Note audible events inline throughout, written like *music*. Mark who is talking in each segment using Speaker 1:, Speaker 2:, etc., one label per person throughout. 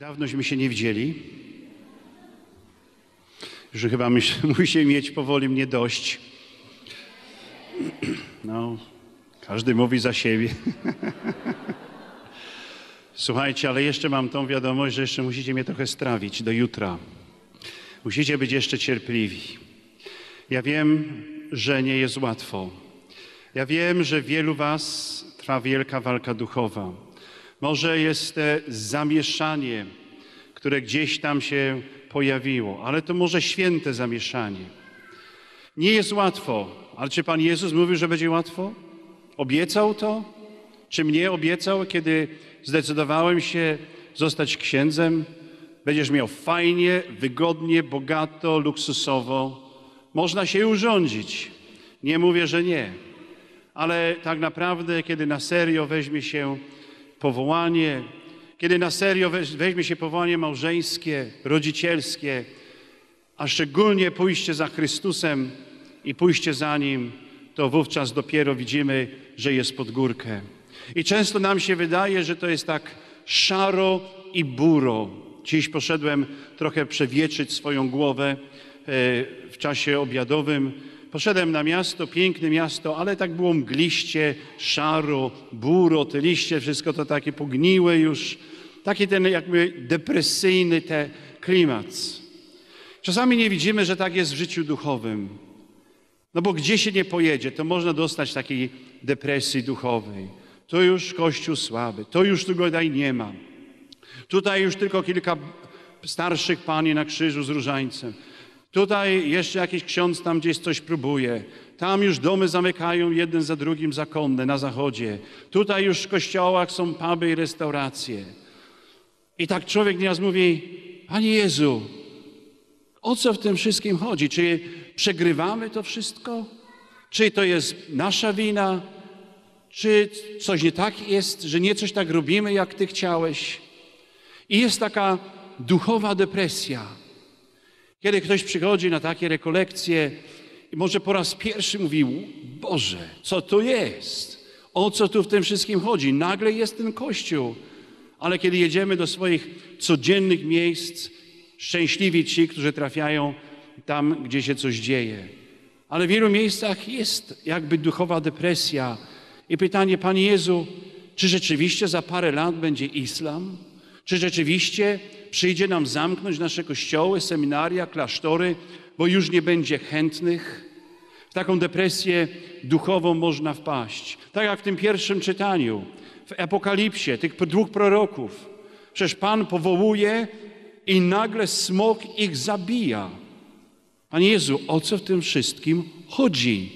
Speaker 1: Dawnośmy się nie widzieli. Że chyba myśl, *laughs* musi mieć powoli mnie dość. *clears throat* No, każdy mówi za siebie. *laughs* Słuchajcie, ale jeszcze mam tą wiadomość, że jeszcze musicie mnie trochę strawić do jutra. Musicie być jeszcze cierpliwi. Ja wiem, że nie jest łatwo. Ja wiem, że wielu was trwa wielka walka duchowa. Może jest zamieszanie, które gdzieś tam się pojawiło, ale to może święte zamieszanie. Nie jest łatwo, ale czy Pan Jezus mówił, że będzie łatwo? Obiecał to? Czy mnie obiecał, kiedy zdecydowałem się zostać księdzem? Będziesz miał fajnie, wygodnie, bogato, luksusowo. Można się urządzić. Nie mówię, że nie. Ale tak naprawdę, kiedy na serio weźmie się powołanie, kiedy na serio weźmie się powołanie małżeńskie, rodzicielskie, a szczególnie pójście za Chrystusem i pójście za Nim, to wówczas dopiero widzimy, że jest pod górkę. I często nam się wydaje, że to jest tak szaro i buro. Dziś poszedłem trochę przewietrzyć swoją głowę e, w czasie obiadowym. Poszedłem na miasto, piękne miasto, ale tak było mgliście, szaro, buro, te liście, wszystko to takie pogniłe już. Taki ten jakby depresyjny te klimat. Czasami nie widzimy, że tak jest w życiu duchowym. No bo gdzie się nie pojedzie, to można dostać takiej depresji duchowej. To już Kościół słaby, to już tu tutaj nie ma. Tutaj już tylko kilka starszych pani na krzyżu z różańcem. Tutaj jeszcze jakiś ksiądz tam gdzieś coś próbuje. Tam już domy zamykają jeden za drugim zakonne na zachodzie. Tutaj już w kościołach są puby i restauracje. I tak człowiek nieraz mówi, Panie Jezu, o co w tym wszystkim chodzi? Czy przegrywamy to wszystko? Czy to jest nasza wina? Czy coś nie tak jest, że nie coś tak robimy, jak Ty chciałeś? I jest taka duchowa depresja. Kiedy ktoś przychodzi na takie rekolekcje i może po raz pierwszy mówił, Boże, co to jest? O co tu w tym wszystkim chodzi? Nagle jest ten Kościół. Ale kiedy jedziemy do swoich codziennych miejsc, szczęśliwi ci, którzy trafiają tam, gdzie się coś dzieje. Ale w wielu miejscach jest jakby duchowa depresja. I pytanie, Panie Jezu, czy rzeczywiście za parę lat będzie islam? Czy rzeczywiście przyjdzie nam zamknąć nasze kościoły, seminaria, klasztory, bo już nie będzie chętnych? W taką depresję duchową można wpaść. Tak jak w tym pierwszym czytaniu, w Apokalipsie, tych dwóch proroków. Przecież Pan powołuje i nagle smok ich zabija. Panie Jezu, o co w tym wszystkim chodzi?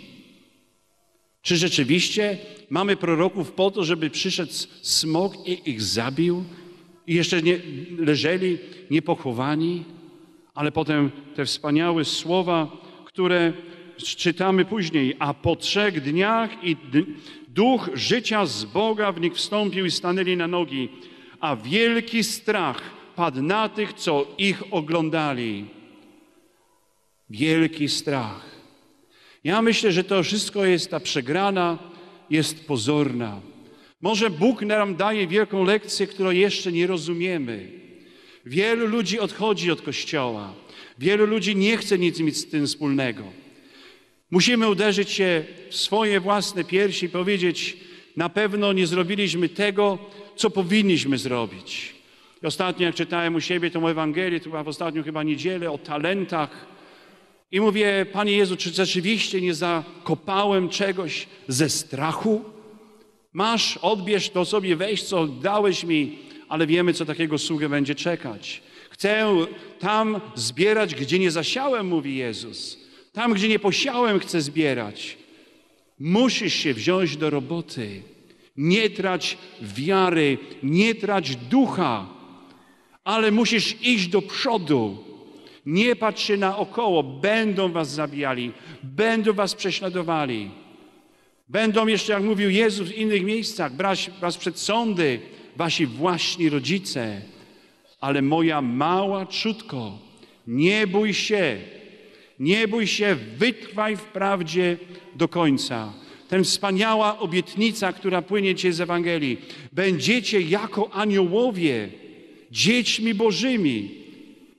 Speaker 1: Czy rzeczywiście mamy proroków po to, żeby przyszedł smok i ich zabił? I jeszcze nie, leżeli niepochowani? Ale potem te wspaniałe słowa, które czytamy później. A po trzech dniach i duch życia z Boga w nich wstąpił i stanęli na nogi. A wielki strach padł na tych, co ich oglądali. Wielki strach. Ja myślę, że to wszystko jest ta przegrana, jest pozorna. Może Bóg nam daje wielką lekcję, którą jeszcze nie rozumiemy. Wielu ludzi odchodzi od Kościoła. Wielu ludzi nie chce nic mieć z tym wspólnego. Musimy uderzyć się w swoje własne piersi i powiedzieć, na pewno nie zrobiliśmy tego, co powinniśmy zrobić. I ostatnio, jak czytałem u siebie tą Ewangelię, to była w ostatnią chyba niedzielę, o talentach, i mówię, Panie Jezu, czy rzeczywiście nie zakopałem czegoś ze strachu? Masz, odbierz to sobie, weź co dałeś mi, ale wiemy, co takiego sługę będzie czekać. Chcę tam zbierać, gdzie nie zasiałem, mówi Jezus. Tam, gdzie nie posiałem, chcę zbierać. Musisz się wziąć do roboty. Nie trać wiary, nie trać ducha, ale musisz iść do przodu. Nie patrz się naokoło, będą was zabijali, będą was prześladowali. Będą jeszcze, jak mówił Jezus w innych miejscach, brać was przed sądy, wasi właśnie rodzice. Ale moja mała czutko, nie bój się, nie bój się, wytrwaj w prawdzie do końca. Ten wspaniała obietnica, która płynie Cię z Ewangelii. Będziecie jako aniołowie dziećmi Bożymi.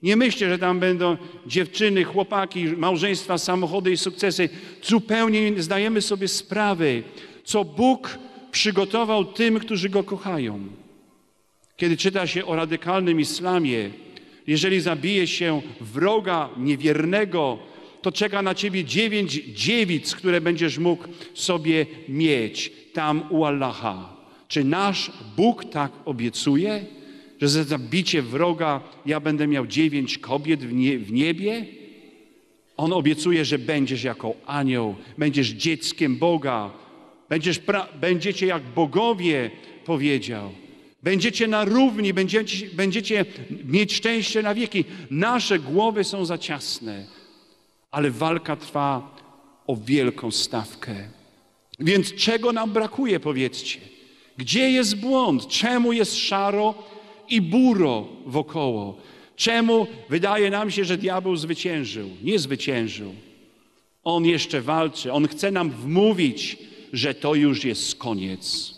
Speaker 1: Nie myślcie, że tam będą dziewczyny, chłopaki, małżeństwa, samochody i sukcesy. Zupełnie nie zdajemy sobie sprawy, co Bóg przygotował tym, którzy Go kochają. Kiedy czyta się o radykalnym islamie, jeżeli zabije się wroga niewiernego, to czeka na ciebie dziewięć dziewic, które będziesz mógł sobie mieć tam u Allaha. Czy nasz Bóg tak obiecuje, że za zabicie wroga ja będę miał dziewięć kobiet w, nie, w niebie? On obiecuje, że będziesz jako anioł, będziesz dzieckiem Boga, będziesz będziecie jak bogowie, powiedział. Będziecie na równi, będziecie, będziecie mieć szczęście na wieki. Nasze głowy są za ciasne, ale walka trwa o wielką stawkę. Więc czego nam brakuje, powiedzcie? Gdzie jest błąd? Czemu jest szaro i buro wokoło? Czemu wydaje nam się, że diabeł zwyciężył? Nie zwyciężył. On jeszcze walczy. On chce nam wmówić, że to już jest koniec.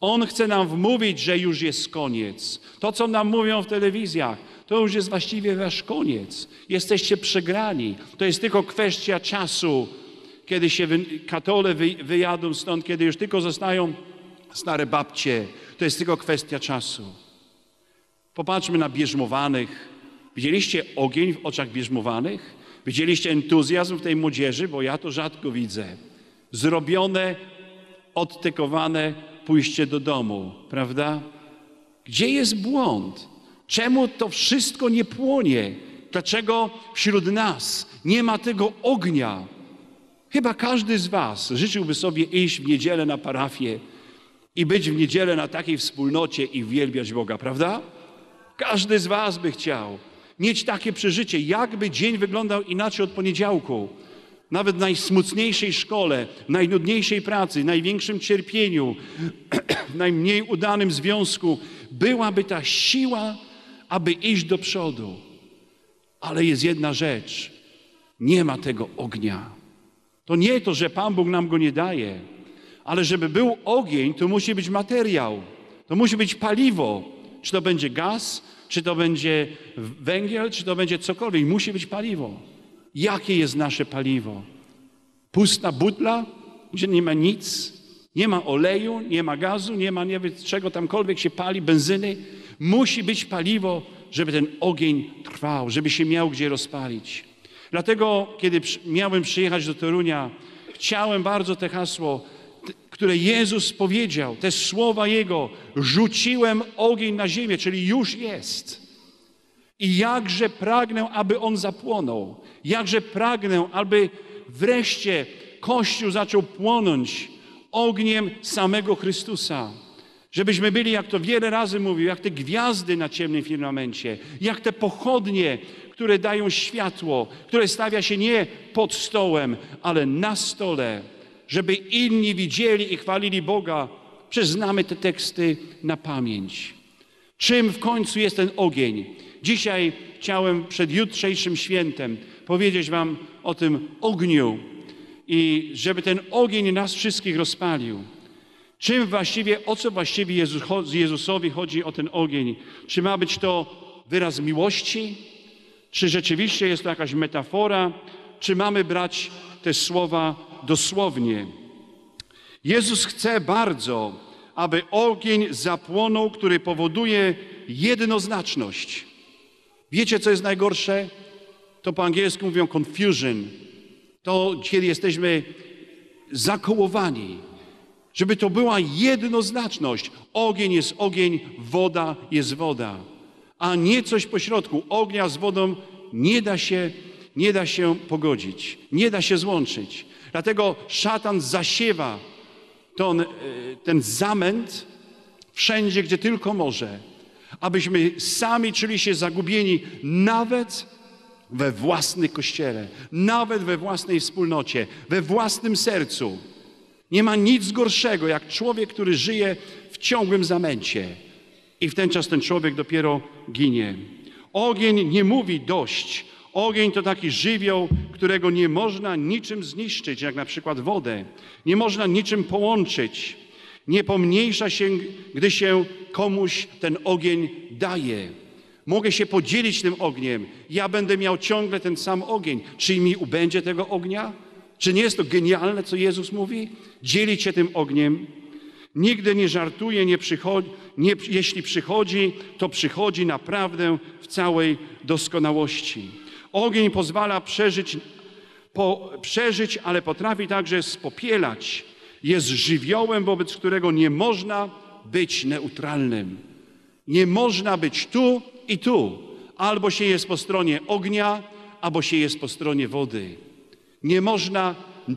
Speaker 1: On chce nam wmówić, że już jest koniec. To, co nam mówią w telewizjach, to już jest właściwie wasz koniec. Jesteście przegrani. To jest tylko kwestia czasu, kiedy się katole wyjadą stąd, kiedy już tylko zostają stare babcie. To jest tylko kwestia czasu. Popatrzmy na bierzmowanych. Widzieliście ogień w oczach bierzmowanych? Widzieliście entuzjazm w tej młodzieży? Bo ja to rzadko widzę. Zrobione, odtekowane pójście do domu, prawda? Gdzie jest błąd? Czemu to wszystko nie płonie? Dlaczego wśród nas nie ma tego ognia? Chyba każdy z Was życzyłby sobie iść w niedzielę na parafię i być w niedzielę na takiej wspólnocie i wielbiać Boga, prawda? Każdy z Was by chciał mieć takie przeżycie, jakby dzień wyglądał inaczej od poniedziałku. Nawet w najsmutniejszej szkole, najnudniejszej pracy, największym cierpieniu, *clears throat* najmniej udanym związku, byłaby ta siła, aby iść do przodu. Ale jest jedna rzecz: nie ma tego ognia. To nie to, że Pan Bóg nam go nie daje, ale żeby był ogień, to musi być materiał, to musi być paliwo. Czy to będzie gaz, czy to będzie węgiel, czy to będzie cokolwiek, musi być paliwo. Jakie jest nasze paliwo? Pusta butla, gdzie nie ma nic, nie ma oleju, nie ma gazu, nie ma nie wiem czego tamkolwiek się pali, benzyny. Musi być paliwo, żeby ten ogień trwał, żeby się miał gdzie rozpalić. Dlatego, kiedy miałem przyjechać do Torunia, chciałem bardzo te hasło, które Jezus powiedział, te słowa Jego, rzuciłem ogień na ziemię, czyli już jest. I jakże pragnę, aby on zapłonął. Jakże pragnę, aby wreszcie Kościół zaczął płonąć ogniem samego Chrystusa. Żebyśmy byli, jak to wiele razy mówił, jak te gwiazdy na ciemnym firmamencie, jak te pochodnie, które dają światło, które stawia się nie pod stołem, ale na stole, żeby inni widzieli i chwalili Boga. Przyznamy te teksty na pamięć. Czym w końcu jest ten ogień? Dzisiaj chciałem przed jutrzejszym świętem powiedzieć Wam o tym ogniu i żeby ten ogień nas wszystkich rozpalił. Czym właściwie, o co właściwie Jezus, Jezusowi chodzi o ten ogień? Czy ma być to wyraz miłości? Czy rzeczywiście jest to jakaś metafora? Czy mamy brać te słowa dosłownie? Jezus chce bardzo, aby ogień zapłonął, który powoduje jednoznaczność. Wiecie, co jest najgorsze? To po angielsku mówią confusion. To kiedy jesteśmy zakołowani. Żeby to była jednoznaczność. Ogień jest ogień, woda jest woda. A nie coś pośrodku. Ognia z wodą nie da się, nie da się pogodzić. Nie da się złączyć. Dlatego szatan zasiewa ten, ten zamęt wszędzie, gdzie tylko może abyśmy sami czuli się zagubieni nawet we własnym kościele, nawet we własnej wspólnocie, we własnym sercu. Nie ma nic gorszego jak człowiek, który żyje w ciągłym zamęcie i w ten czas ten człowiek dopiero ginie. Ogień nie mówi dość. Ogień to taki żywioł, którego nie można niczym zniszczyć, jak na przykład wodę. Nie można niczym połączyć. Nie pomniejsza się, gdy się komuś ten ogień daje. Mogę się podzielić tym ogniem. Ja będę miał ciągle ten sam ogień. Czy mi ubędzie tego ognia? Czy nie jest to genialne, co Jezus mówi? Dzielić się tym ogniem. Nigdy nie żartuje, nie przychodzi, nie, jeśli przychodzi, to przychodzi naprawdę w całej doskonałości. Ogień pozwala przeżyć, po, przeżyć, ale potrafi także spopielać. Jest żywiołem, wobec którego nie można być neutralnym. Nie można być tu i tu. Albo się jest po stronie ognia, albo się jest po stronie wody. Nie można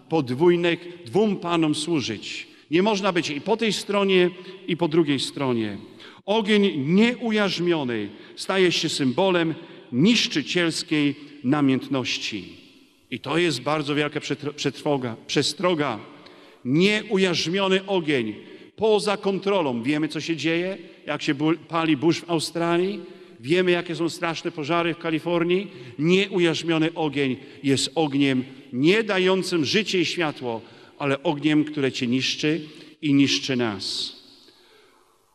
Speaker 1: podwójnych dwóm panom służyć. Nie można być i po tej stronie, i po drugiej stronie. Ogień nieujarzmiony staje się symbolem niszczycielskiej namiętności. I to jest bardzo wielka przetrwoga, przestroga. Nieujarzmiony ogień poza kontrolą. Wiemy, co się dzieje, jak się pali burz w Australii. Wiemy, jakie są straszne pożary w Kalifornii. Nieujarzmiony ogień jest ogniem nie dającym życie i światło, ale ogniem, które cię niszczy i niszczy nas.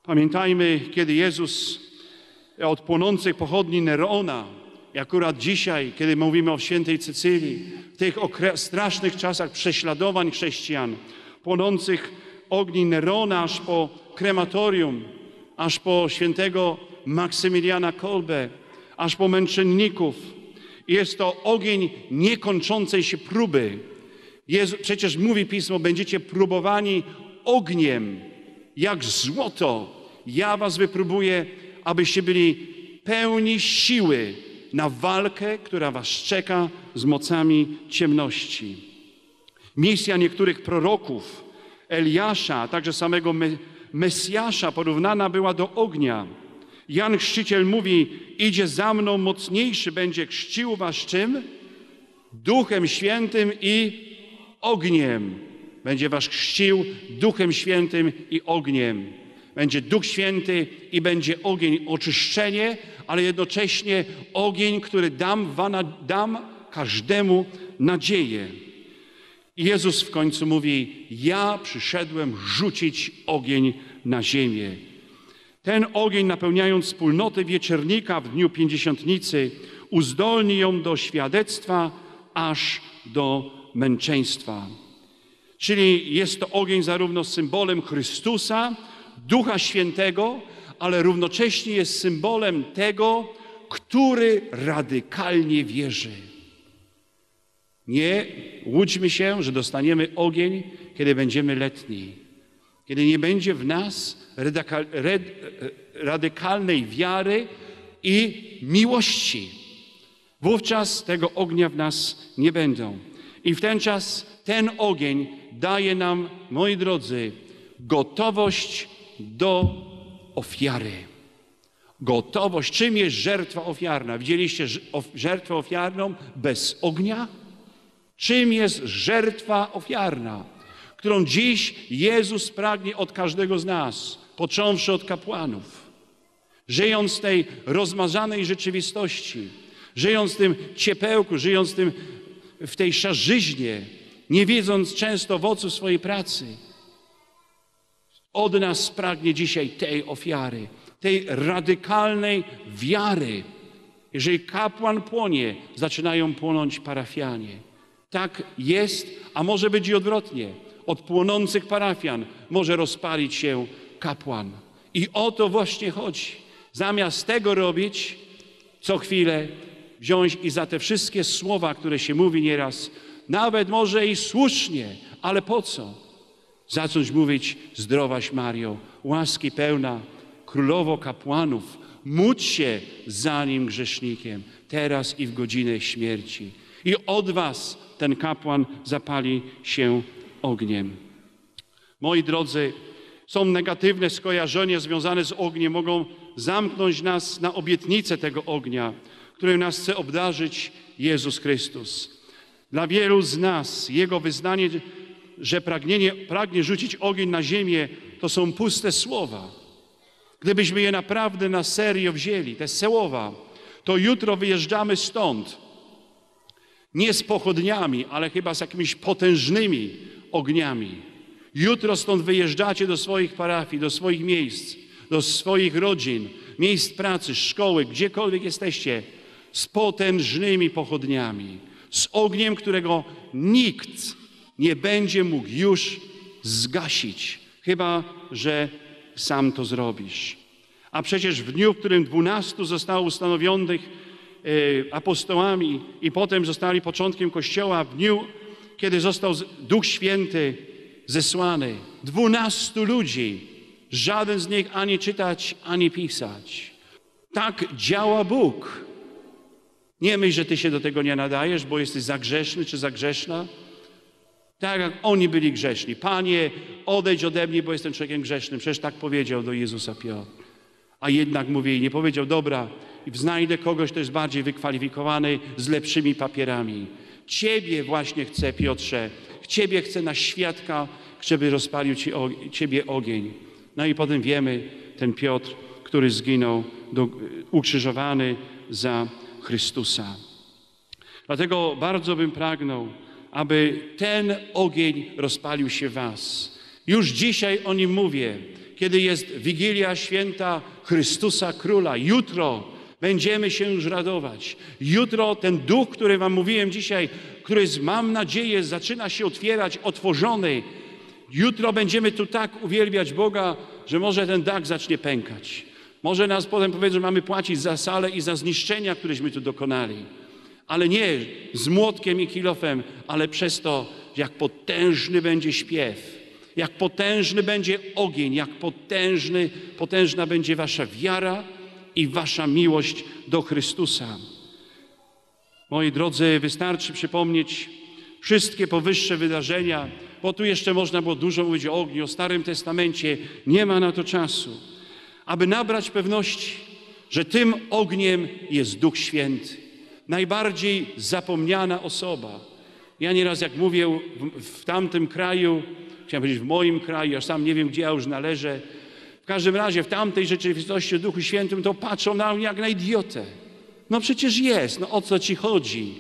Speaker 1: Pamiętajmy, kiedy Jezus od płonących pochodni Nerona, i akurat dzisiaj, kiedy mówimy o świętej Cycylii, w tych strasznych czasach prześladowań chrześcijan, płonących ogni Nerona aż po krematorium, aż po świętego Maksymiliana Kolbe, aż po męczenników. Jest to ogień niekończącej się próby. Jezu, przecież mówi Pismo, będziecie próbowani ogniem, jak złoto. Ja was wypróbuję, abyście byli pełni siły na walkę, która was czeka z mocami ciemności. Misja niektórych proroków, Eliasza, a także samego Mesjasza porównana była do ognia. Jan Chrzciciel mówi, idzie za mną mocniejszy, będzie chrzcił was czym? Duchem Świętym i ogniem. Będzie was chrzcił Duchem Świętym i ogniem. Będzie Duch Święty i będzie ogień, oczyszczenie, ale jednocześnie ogień, który dam, dam każdemu nadzieję. I Jezus w końcu mówi: Ja przyszedłem rzucić ogień na ziemię. Ten ogień, napełniając wspólnotę wieczernika w dniu pięćdziesiątnicy, uzdolni ją do świadectwa aż do męczeństwa. Czyli jest to ogień zarówno symbolem Chrystusa, Ducha Świętego, ale równocześnie jest symbolem tego, który radykalnie wierzy. Nie łudźmy się, że dostaniemy ogień, kiedy będziemy letni, kiedy nie będzie w nas radykalnej wiary i miłości. Wówczas tego ognia w nas nie będą. I w ten czas ten ogień daje nam, moi drodzy, gotowość do ofiary. Gotowość. Czym jest żertwa ofiarna? Widzieliście żertwę ofiarną bez ognia? Czym jest żertwa ofiarna, którą dziś Jezus pragnie od każdego z nas, począwszy od kapłanów? Żyjąc w tej rozmazanej rzeczywistości, żyjąc w tym ciepełku, żyjąc w, tym, w tej szarzyźnie, nie widząc często owoców swojej pracy, od nas pragnie dzisiaj tej ofiary, tej radykalnej wiary. Jeżeli kapłan płonie, zaczynają płonąć parafianie. Tak jest, a może być i odwrotnie. Od płonących parafian może rozpalić się kapłan. I o to właśnie chodzi. Zamiast tego robić, co chwilę wziąć i za te wszystkie słowa, które się mówi nieraz, nawet może i słusznie, ale po co? Zacząć mówić, zdrowaś Mario, łaski pełna, królowo kapłanów, módl się za nim grzesznikiem, teraz i w godzinę śmierci. I od was ten kapłan zapali się ogniem. Moi drodzy, są negatywne skojarzenia związane z ogniem, mogą zamknąć nas na obietnicę tego ognia, którym nas chce obdarzyć Jezus Chrystus. Dla wielu z nas Jego wyznanie, że pragnienie, pragnie rzucić ogień na ziemię, to są puste słowa. Gdybyśmy je naprawdę na serio wzięli, te słowa, to jutro wyjeżdżamy stąd nie z pochodniami, ale chyba z jakimiś potężnymi ogniami. Jutro stąd wyjeżdżacie do swoich parafii, do swoich miejsc, do swoich rodzin miejsc pracy, szkoły, gdziekolwiek jesteście, z potężnymi pochodniami, z ogniem, którego nikt nie będzie mógł już zgasić, chyba że sam to zrobisz. A przecież w dniu, w którym dwunastu zostało ustanowionych e, apostołami i potem zostali początkiem Kościoła, w dniu, kiedy został Duch Święty zesłany, dwunastu ludzi, żaden z nich ani czytać, ani pisać. Tak działa Bóg. Nie myśl, że ty się do tego nie nadajesz, bo jesteś za grzeszny czy za grzeszna. Tak jak oni byli grzeszni. Panie, odejdź ode mnie, bo jestem człowiekiem grzesznym. Przecież tak powiedział do Jezusa Piotr. A jednak mówi, nie powiedział, dobra, znajdę kogoś, kto jest bardziej wykwalifikowany, z lepszymi papierami. Ciebie właśnie chcę, Piotrze. Ciebie chcę na świadka, żeby rozpalił ci, Ciebie ogień. No i potem wiemy, ten Piotr, który zginął, do, ukrzyżowany za Chrystusa. Dlatego bardzo bym pragnął, aby ten ogień rozpalił się Was. Już dzisiaj o nim mówię, kiedy jest Wigilia Święta Chrystusa Króla. Jutro będziemy się już radować. Jutro ten duch, który Wam mówiłem dzisiaj, który jest, mam nadzieję, zaczyna się otwierać, otworzony. Jutro będziemy tu tak uwielbiać Boga, że może ten dach zacznie pękać. Może nas potem powiedzą, że mamy płacić za salę i za zniszczenia, któreśmy tu dokonali. Ale nie z młotkiem i kilofem, ale przez to, jak potężny będzie śpiew, jak potężny będzie ogień, jak potężny, potężna będzie wasza wiara i wasza miłość do Chrystusa. Moi drodzy, wystarczy przypomnieć wszystkie powyższe wydarzenia, bo tu jeszcze można było dużo mówić o ogniu, o Starym Testamencie. Nie ma na to czasu aby nabrać pewności, że tym ogniem jest Duch Święty. Najbardziej zapomniana osoba. Ja nieraz, jak mówię w, w tamtym kraju, chciałem powiedzieć w moim kraju, ja sam nie wiem, gdzie ja już należę, w każdym razie w tamtej rzeczywistości o Duchu Świętym to patrzą na mnie jak na idiotę. No przecież jest, no o co ci chodzi?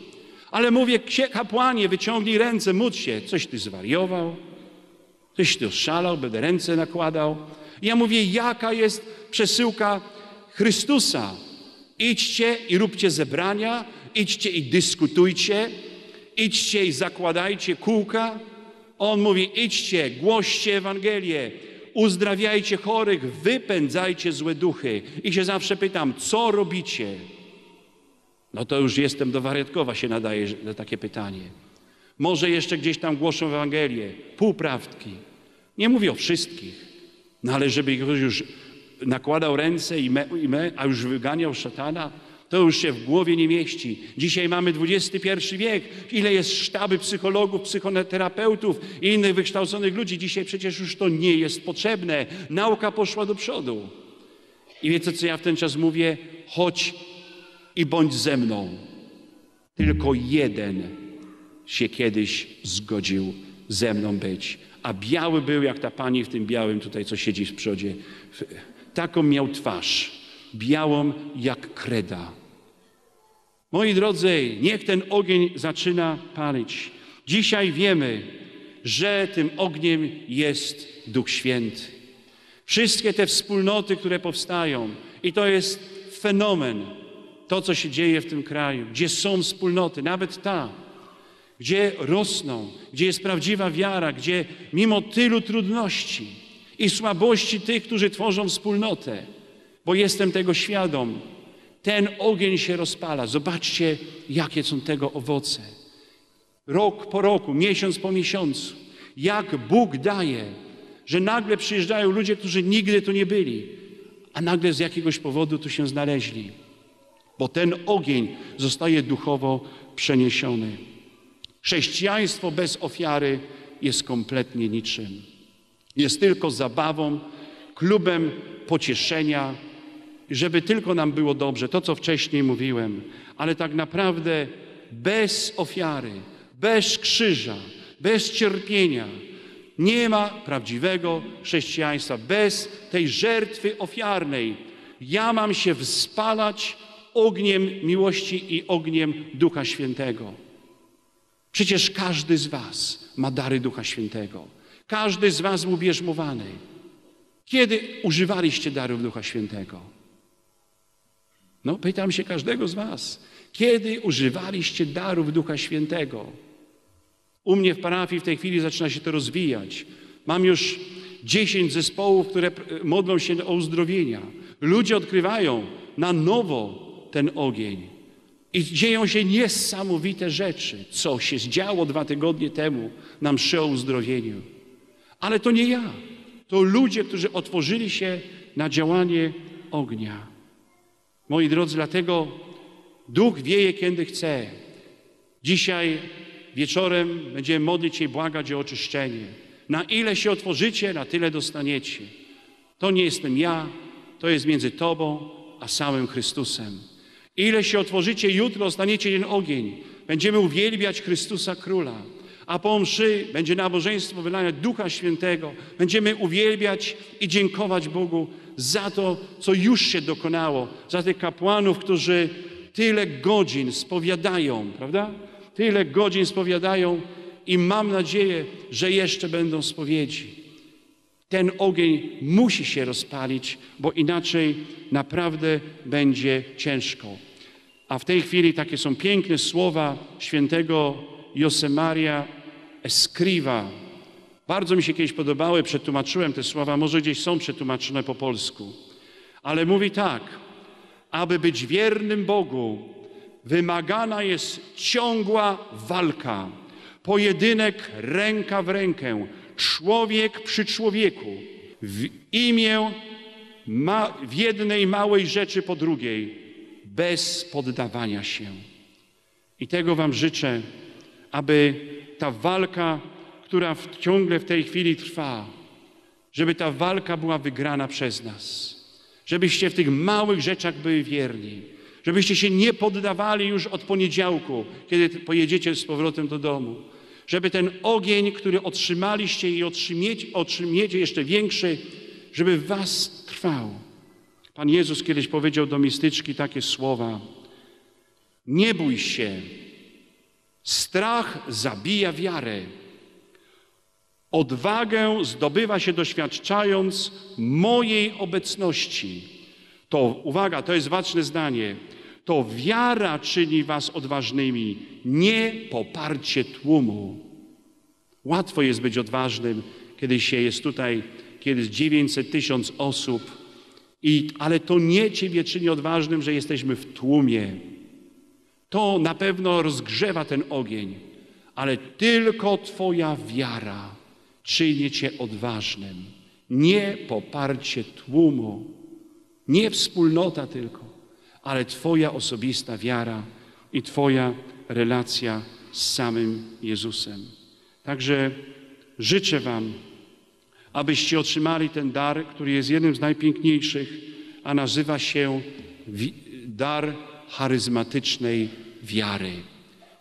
Speaker 1: Ale mówię, kapłanie, wyciągnij ręce, módl się. Coś ty zwariował? Coś ty oszalał, będę ręce nakładał? Ja mówię, jaka jest przesyłka Chrystusa. Idźcie i róbcie zebrania, idźcie i dyskutujcie, idźcie i zakładajcie kółka. On mówi, idźcie, głoście Ewangelię, uzdrawiajcie chorych, wypędzajcie złe duchy. I się zawsze pytam, co robicie? No to już jestem do wariatkowa się nadaje na takie pytanie. Może jeszcze gdzieś tam głoszą Ewangelię, półprawdki. Nie mówię o wszystkich. No ale żeby ktoś już nakładał ręce i, me, i me, a już wyganiał szatana, to już się w głowie nie mieści. Dzisiaj mamy XXI wiek. Ile jest sztaby psychologów, psychoterapeutów i innych wykształconych ludzi. Dzisiaj przecież już to nie jest potrzebne. Nauka poszła do przodu. I wiecie, co ja w ten czas mówię? Chodź i bądź ze mną. Tylko jeden się kiedyś zgodził ze mną być a biały był jak ta pani w tym białym tutaj, co siedzi w przodzie. Taką miał twarz, białą jak kreda. Moi drodzy, niech ten ogień zaczyna palić. Dzisiaj wiemy, że tym ogniem jest Duch Święty. Wszystkie te wspólnoty, które powstają, i to jest fenomen, to co się dzieje w tym kraju, gdzie są wspólnoty, nawet ta, gdzie rosną, gdzie jest prawdziwa wiara, gdzie mimo tylu trudności i słabości tych, którzy tworzą wspólnotę, bo jestem tego świadom, ten ogień się rozpala. Zobaczcie, jakie są tego owoce. Rok po roku, miesiąc po miesiącu, jak Bóg daje, że nagle przyjeżdżają ludzie, którzy nigdy tu nie byli, a nagle z jakiegoś powodu tu się znaleźli, bo ten ogień zostaje duchowo przeniesiony. Chrześcijaństwo bez ofiary jest kompletnie niczym. Jest tylko zabawą, klubem pocieszenia, żeby tylko nam było dobrze, to co wcześniej mówiłem, ale tak naprawdę bez ofiary, bez krzyża, bez cierpienia nie ma prawdziwego chrześcijaństwa. Bez tej żertwy ofiarnej ja mam się wspalać ogniem miłości i ogniem Ducha Świętego. Przecież każdy z Was ma dary Ducha Świętego. Każdy z Was był bierzmowany. Kiedy używaliście darów Ducha Świętego? No, pytam się każdego z Was, kiedy używaliście darów Ducha Świętego? U mnie w parafii w tej chwili zaczyna się to rozwijać. Mam już dziesięć zespołów, które modlą się o uzdrowienia. Ludzie odkrywają na nowo ten ogień. I dzieją się niesamowite rzeczy, co się działo dwa tygodnie temu na mszy o uzdrowieniu. Ale to nie ja. To ludzie, którzy otworzyli się na działanie ognia. Moi drodzy, dlatego Duch wieje, kiedy chce. Dzisiaj wieczorem będziemy modlić się i błagać o oczyszczenie. Na ile się otworzycie, na tyle dostaniecie. To nie jestem ja, to jest między Tobą a samym Chrystusem. Ile się otworzycie, jutro dostaniecie ten ogień. Będziemy uwielbiać Chrystusa Króla. A po mszy będzie nabożeństwo wylania Ducha Świętego. Będziemy uwielbiać i dziękować Bogu za to, co już się dokonało, za tych kapłanów, którzy tyle godzin spowiadają, prawda? Tyle godzin spowiadają i mam nadzieję, że jeszcze będą spowiedzi. Ten ogień musi się rozpalić, bo inaczej naprawdę będzie ciężko. A w tej chwili takie są piękne słowa świętego Josemaria Escriva. Bardzo mi się kiedyś podobały, przetłumaczyłem te słowa, może gdzieś są przetłumaczone po polsku. Ale mówi tak, aby być wiernym Bogu, wymagana jest ciągła walka, pojedynek ręka w rękę, człowiek przy człowieku, w imię ma, w jednej małej rzeczy po drugiej, bez poddawania się. I tego Wam życzę, aby ta walka, która w, ciągle w tej chwili trwa, żeby ta walka była wygrana przez nas. Żebyście w tych małych rzeczach byli wierni. Żebyście się nie poddawali już od poniedziałku, kiedy pojedziecie z powrotem do domu żeby ten ogień, który otrzymaliście i otrzymiecie, otrzymiecie jeszcze większy, żeby w was trwał. Pan Jezus kiedyś powiedział do mistyczki takie słowa: Nie bój się, strach zabija wiarę. Odwagę zdobywa się doświadczając mojej obecności. To, uwaga, to jest ważne zdanie. To wiara czyni was odważnymi, nie poparcie tłumu. Łatwo jest być odważnym, kiedy się jest tutaj, kiedy jest 900 tysiąc osób, i, ale to nie Ciebie czyni odważnym, że jesteśmy w tłumie. To na pewno rozgrzewa ten ogień, ale tylko Twoja wiara czyni Cię odważnym. Nie poparcie tłumu, nie wspólnota tylko, ale Twoja osobista wiara i Twoja relacja z samym Jezusem. Także życzę Wam, abyście otrzymali ten dar, który jest jednym z najpiękniejszych, a nazywa się dar charyzmatycznej wiary.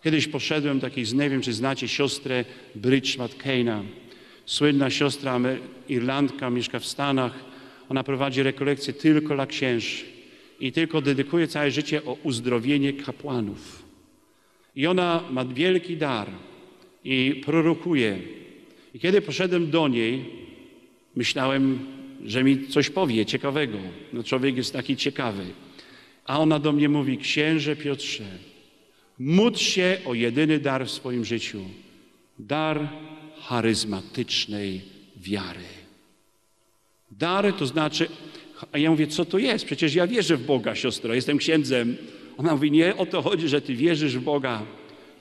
Speaker 1: Kiedyś poszedłem takiej, nie wiem czy znacie siostrę Bridge McCaina, słynna siostra Irlandka, mieszka w Stanach. Ona prowadzi rekolekcje tylko dla księży i tylko dedykuje całe życie o uzdrowienie kapłanów. I ona ma wielki dar i prorokuje. I kiedy poszedłem do niej, myślałem, że mi coś powie ciekawego. No człowiek jest taki ciekawy. A ona do mnie mówi, księże Piotrze, módl się o jedyny dar w swoim życiu. Dar charyzmatycznej wiary. Dar to znaczy, a ja mówię, co to jest? Przecież ja wierzę w Boga, siostro, jestem księdzem. Ona mówi, nie o to chodzi, że ty wierzysz w Boga.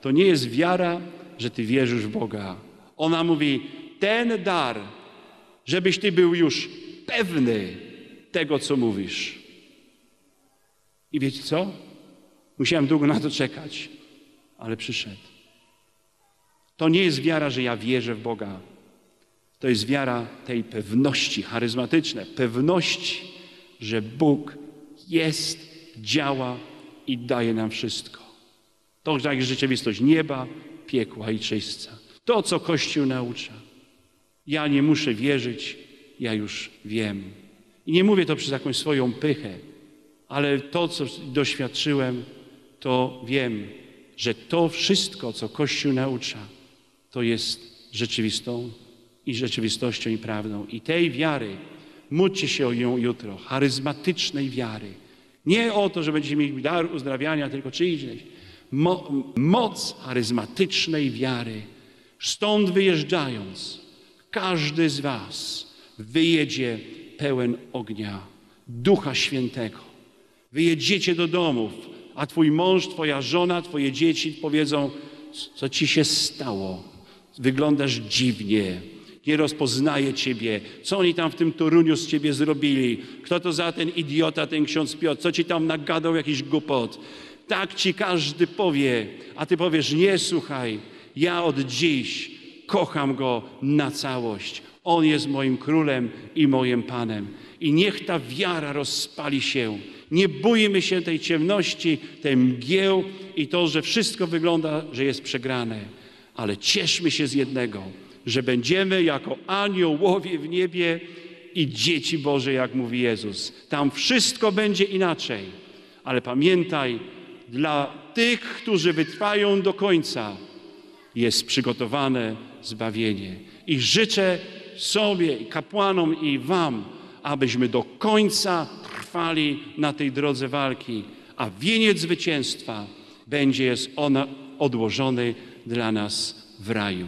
Speaker 1: To nie jest wiara, że ty wierzysz w Boga. Ona mówi, ten dar, żebyś ty był już pewny tego, co mówisz. I wiecie co? Musiałem długo na to czekać, ale przyszedł. To nie jest wiara, że ja wierzę w Boga. To jest wiara tej pewności, charyzmatyczne, pewności, że Bóg jest, działa i daje nam wszystko. To jest rzeczywistość nieba, piekła i czyśćca. To, co Kościół naucza. Ja nie muszę wierzyć, ja już wiem. I nie mówię to przez jakąś swoją pychę, ale to, co doświadczyłem, to wiem, że to wszystko, co Kościół naucza, to jest rzeczywistą i rzeczywistością i prawdą. I tej wiary, módlcie się o nią jutro, charyzmatycznej wiary, Nie o to, że będziecie mieli dar uzdrawiania, tylko czy iść. Mo, moc charyzmatycznej wiary. Stąd wyjeżdżając, każdy z was wyjedzie pełen ognia, Ducha Świętego. Wyjedziecie do domów, a twój mąż, twoja żona, twoje dzieci powiedzą, co ci się stało. Wyglądasz dziwnie, nie rozpoznaje ciebie. Co oni tam w tym Toruniu z ciebie zrobili? Kto to za ten idiota, ten ksiądz Piotr? Co ci tam nagadał jakiś głupot? Tak ci każdy powie, a ty powiesz, nie słuchaj, ja od dziś kocham go na całość. On jest moim królem i moim panem. I niech ta wiara rozpali się. Nie bójmy się tej ciemności, tej mgieł i to, że wszystko wygląda, że jest przegrane. Ale cieszmy się z jednego, że będziemy jako aniołowie w niebie i dzieci Boże, jak mówi Jezus. Tam wszystko będzie inaczej. Ale pamiętaj, dla tych, którzy wytrwają do końca, jest przygotowane zbawienie. I życzę sobie, kapłanom, i Wam, abyśmy do końca trwali na tej drodze walki, a wieniec zwycięstwa będzie jest ona odłożony dla nas w raju.